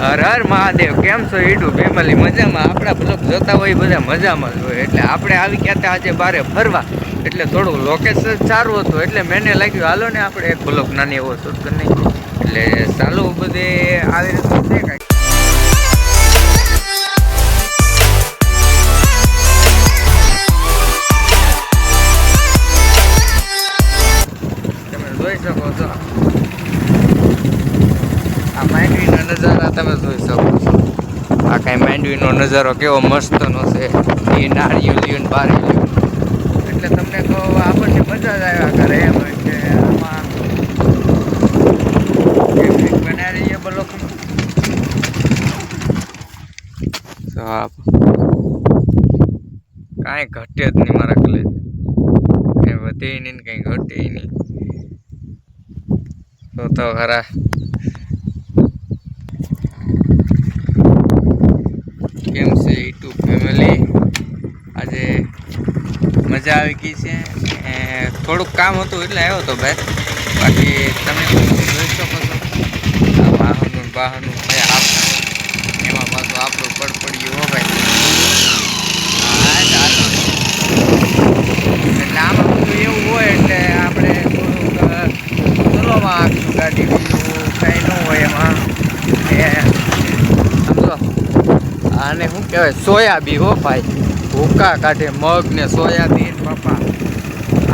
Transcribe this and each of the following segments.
હર હર મહાદેવ, કેમ છો ઈડુ ફેમિલી મજામાં? આપણા બ્લોક જોતા હોય બધા મજામાં જ હોય. એટલે આપણે આવી ગયા હતા આજે બારે ફરવા. એટલે થોડું લોકેશન સારું હતું. એટલે મેને લાગ્યું, હાલો ને આપણે એક બ્લોક નાની એવો શૂટ કરી નાખીએ. એટલે ચાલુ બધે આવી રીતનું છે તમે જોઈ શકો છો. આ માંડવીનો નજારા તમે જોઈ શકો છો. આ કાંઈ માંડવીનો નજારો કેવો મસ્તનો છે. એ નાળિયું ને બારી એટલે તમને કહો આપણને મજા જ આવ્યા કરે એમ કે આમાં કાંઈ ઘટે જ નહીં મારા કલે કંઈ વધે નહીં કંઈ ઘટે નહીં. તો તો ખરા કેમ છે યુટ્યુબ ફેમિલી આજે મજા આવી ગઈ છે. થોડુંક કામ હતું એટલે આવ્યો હતો ભાઈ. બાકી તમે જોઈ શકો છો. આ વાહનનું વાહનનું છે આપણું એમાં પાછું આપણું પડપડ્યું હો ભાઈ. એટલે આમાં બધું એવું હોય એટલે આપણે થોડુંક ચલોમાં આખું ગાડી બીજું કંઈ ન હોય એમાં સમજો. આને શું કહેવાય? સોયાબી હો ભાઈ. ભૂકા કાઢે, મગ ને સોયાબીન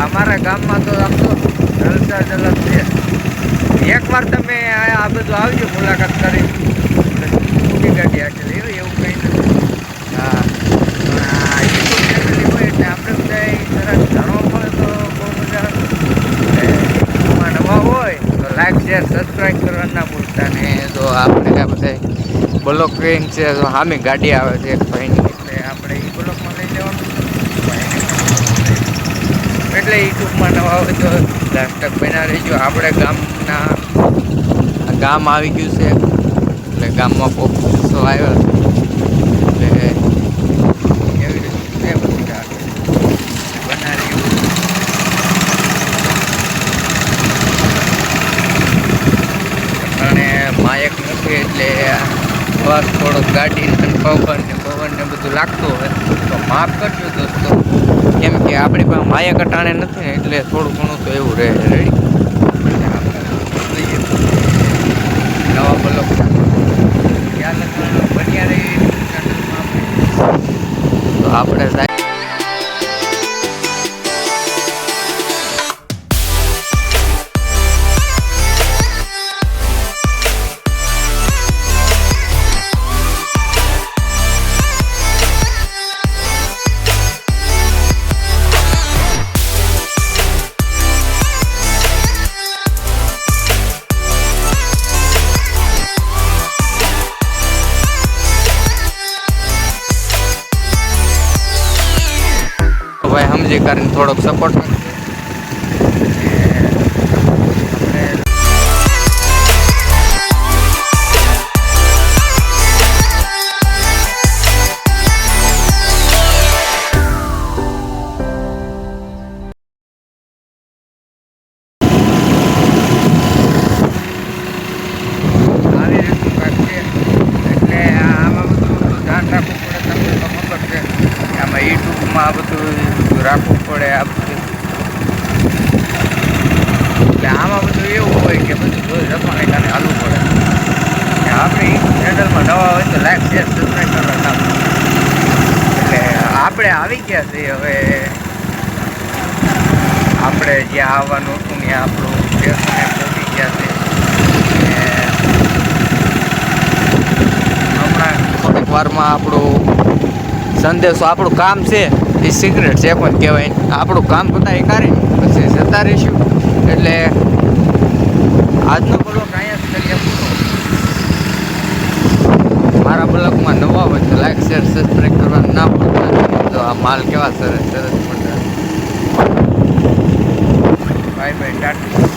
અમારા ગામમાં તો આમ તો જલસા જલસ છે. એકવાર તમે આ બધું આવજો મુલાકાત કરી. મોટી ગાડી આખી એવું એવું કંઈ નથી. હા. હોય એટલે આપણે બધાય તરત જાણવા મળે તો બહુ મજા નવા હોય, તો લાઈક શેર સબસ્ક્રાઈબ કરવા ના ને જો આપણે આ બધા બ્લોક ટ્રેન છે સામે ગાડી આવે છે, એક ભાઈની. આપણે એ બ્લોકમાં લઈ લેવાનું. એટલે યુટ્યુબમાં નવા હોય તો લાસ્ટક બના રહીશું આપણે ગામના ગામ આવી ગયું છે. એટલે ગામમાં પોપ આવ્યો છે એટલે એવી રીતે છે બધી ગાડી બનાવી અને માયક નથી એટલે બસ થોડોક ગાડી ને પવન ને પવન ને બધું લાગતું હોય. તો માફ કરજો દોસ્તો. કેમ કે આપણી પાસે માયા કટાણે નથી ને એટલે થોડું ઘણું તો એવું રહે રેડી. નવા બ્લોક બન્યા રહી. તો આપણે ભાઈ સમજી કરીને થોડોક સપોર્ટ પડે આ એટલે આમાં બધું એવું હોય કે બધું જોઈ રસવાને કારણે હાલવું પડે. આપણે ચેનલમાં નવા હોય તો લાઈક શેર સબસ્ક્રાઈબ કરવા એટલે આપણે આવી ગયા છીએ હવે. આપણે જ્યાં આવવાનું હતું ત્યાં આપણું સ્ટેશને પહોંચી ગયા છે. ને હમણાં થોડીક વારમાં આપણું સંદેશો આપણું કામ છે. એ સિક્રેટ છે પણ કહેવાય, આપણું કામ પતાવી કાઢી પછી જતા રહીશું. એટલે આજનો બ્લોક અહીંયા જ કરીએ મારા બ્લોગમાં નવા હોય તો લાઈક શેર સબસ્ક્રાઈબ કરવાનું ના ભૂલતા તો આ માલ કેવા સરસ સરસ મળતા બાય બાય ટાટા.